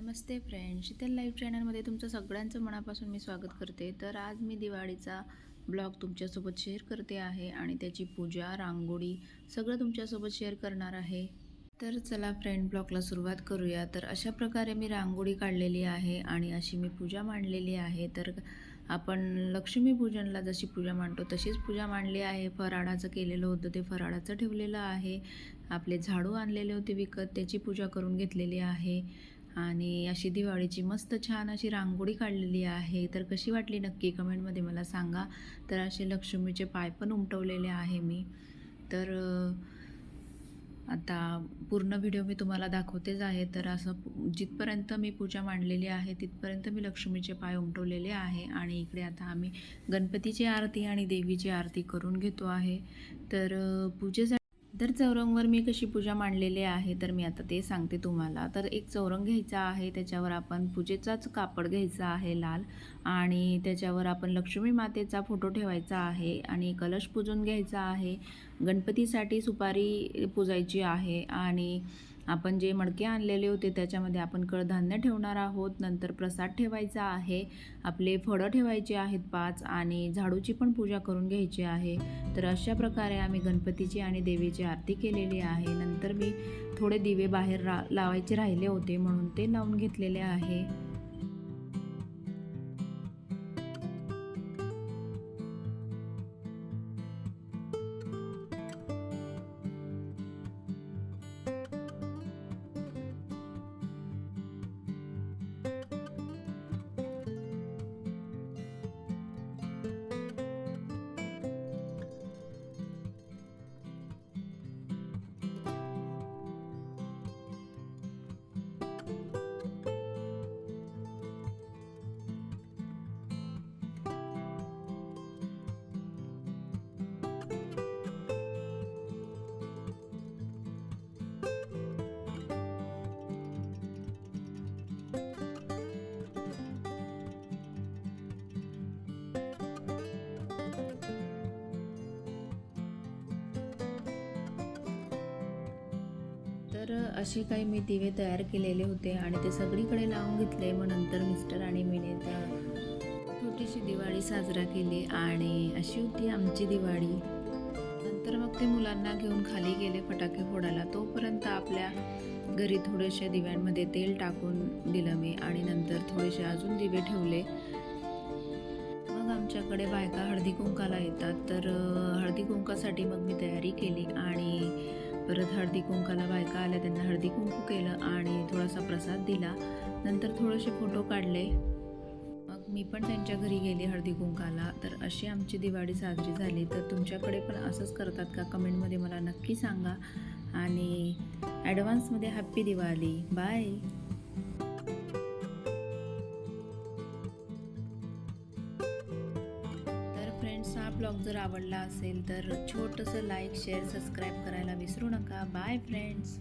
नमस्ते friend Sheetal live चॅनलमध्ये तुमचं सगळ्यांचं मनापासून मी स्वागत करते. तर आज मी दिवाळीचा ब्लॉग तुमच्यासोबत शेअर करते आहे आणि त्याची पूजा रांगोळी सगळं तुमच्यासोबत शेअर करणार आहे. तर चला फ्रेंड ब्लॉगला सुरुवात करूया. तर अशा प्रकारे मी रांगोळी काढलेली आहे आणि अशी मी पूजा मांडलेली आहे. तर आपण लक्ष्मीपूजनला जशी पूजा मांडतो तशीच पूजा मांडली आहे. फराळाचं केलेलं होतं ते फराळाचं ठेवलेलं आहे. आपले झाडू आणलेले होते विकत त्याची पूजा करून घेतलेली आहे. आणि अशी दिवाळीची मस्त छान अशी रांगोळी काढलेली आहे. तर कशी वाटली नक्की कमेंटमध्ये मला सांगा. तर असे लक्ष्मीचे पाय पण उमटवलेले आहे मी. तर आता पूर्ण व्हिडिओ मी तुम्हाला दाखवतेच आहे. तर असं जिथपर्यंत मी पूजा मांडलेली आहे तिथपर्यंत मी लक्ष्मीचे पाय उमटवलेले आहे. आणि इकडे आता आम्ही गणपतीची आरती आणि देवीची आरती करून घेतो आहे. तर पूजेसाठी तर चौरंगवर मी कशी पूजा मांडलेली आहे तर मी आता ते सांगते तुम्हाला. तर एक चौरंग घ्यायचा आहे त्याच्यावर आपण पूजेचाच कापड घ्यायचा आहे लाल आणि त्याच्यावर आपण लक्ष्मी मातेचा फोटो ठेवायचा आहे आणि कलश पूजून घ्यायचा आहे. गणपतीसाठी सुपारी पूजायची आहे आणि आपण जे मडके आणलेले होते त्याच्यामध्ये आपण कडधान्य ठेवणार आहोत नंतर प्रसाद ठेवायचा आहे आपले फळं ठेवायचे आहेत पाच आणि झाडूची पण पूजा करून घ्यायची आहे. तर अशा प्रकारे आम्ही गणपतीची आणि देवीची आरती केलेली आहे. नंतर मी थोडे दिवे बाहेर रा लावायचे राहिले होते म्हणून ते लावून घेतलेले आहे. तर असे काही मी दिवे तयार केलेले होते आणि ते सगळीकडे लावून घेतले. मग नंतर मिस्टर आणि मीने त्या छोटीशी दिवाळी साजरा केली आणि अशी होती आमची दिवाळी. नंतर मग ते मुलांना घेऊन खाली गेले फटाके फोडायला. तोपर्यंत आपल्या घरी थोडेशा दिव्यांमध्ये तेल टाकून दिलं मी आणि नंतर थोडेसे अजून दिवे ठेवले. मग आमच्याकडे बायका हळदी कुंकाला येतात. तर हळदी कुंकासाठी मग मी तयारी केली आणि परत हळदी कुंकाला बायका आल्या त्यांना हळदी कुंकू केलं आणि थोडासा प्रसाद दिला. नंतर थोडेसे फोटो काढले. मग मी पण त्यांच्या घरी गेली हळदी कुंकाला. तर अशी आमची दिवाळी साजरी झाली. तर तुमच्याकडे पण असंच करतात का? कमेंटमध्ये मला नक्की सांगा. आणि ॲडव्हान्समध्ये हॅप्पी दिवाळी. बाय फ्रेंड्स हा ब्लॉग जर आवडला असेल तर छोटंसं लाईक शेअर सबस्क्राईब करायला विसरू नका. Bye friends.